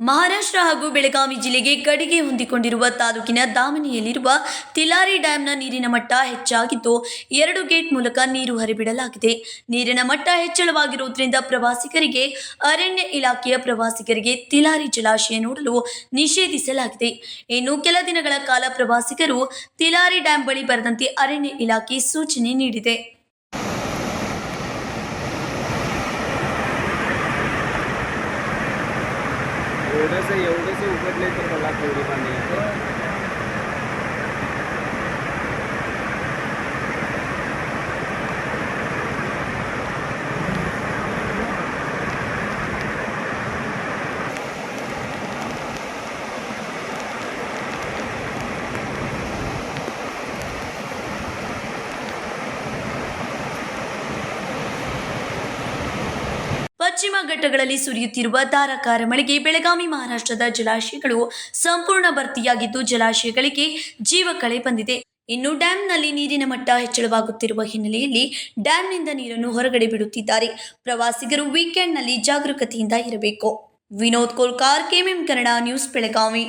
ಮಹಾರಾಷ್ಟ್ರ ಹಾಗೂ ಬೆಳಗಾವಿ ಜಿಲ್ಲೆಗೆ ಕಡಿಗೆ ಹೊಂದಿಕೊಂಡಿರುವ ತಾಲೂಕಿನ ದಾಮನಿಯಲ್ಲಿರುವ ತಿಲಾರಿ ಡ್ಯಾಂನ ನೀರಿನ ಮಟ್ಟ ಹೆಚ್ಚಾಗಿದ್ದು, ಎರಡು ಗೇಟ್ ಮೂಲಕ ನೀರು ಹರಿಬಿಡಲಾಗಿದೆ. ನೀರಿನ ಮಟ್ಟ ಹೆಚ್ಚಳವಾಗಿರುವುದರಿಂದ ಪ್ರವಾಸಿಗರಿಗೆ, ಅರಣ್ಯ ಇಲಾಖೆಯ ಪ್ರವಾಸಿಗರಿಗೆ ತಿಲಾರಿ ಜಲಾಶಯ ನೋಡಲು ನಿಷೇಧಿಸಲಾಗಿದೆ. ಇನ್ನು ಕೆಲ ದಿನಗಳ ಕಾಲ ಪ್ರವಾಸಿಗರು ತಿಲಾರಿ ಡ್ಯಾಂ ಬಳಿ ಬರದಂತೆ ಅರಣ್ಯ ಇಲಾಖೆ ಸೂಚನೆ ನೀಡಿದೆ. एवढंसं एवढंसं उघडले तर मला थोडी पाणी ಪಶ್ಚಿಮ ಘಟ್ಟಗಳಲ್ಲಿ ಸುರಿಯುತ್ತಿರುವ ಧಾರಾಕಾರ ಮಳೆಗೆ ಬೆಳಗಾವಿ ಮಹಾರಾಷ್ಟ್ರದ ಜಲಾಶಯಗಳು ಸಂಪೂರ್ಣ ಭರ್ತಿಯಾಗಿದ್ದು ಜಲಾಶಯಗಳಿಗೆ ಜೀವಕಳೆ ಬಂದಿದೆ. ಇನ್ನು ಡ್ಯಾಂನಲ್ಲಿ ನೀರಿನ ಮಟ್ಟ ಹೆಚ್ಚಳವಾಗುತ್ತಿರುವ ಹಿನ್ನೆಲೆಯಲ್ಲಿ ಡ್ಯಾಂನಿಂದ ನೀರನ್ನು ಹೊರಗಡೆ ಬಿಡುತ್ತಿದ್ದಾರೆ. ಪ್ರವಾಸಿಗರು ವೀಕೆಂಡ್ನಲ್ಲಿ ಜಾಗರೂಕತೆಯಿಂದ ಇರಬೇಕು. Vinod Kolkar, KMM Kannada news, Belagavi.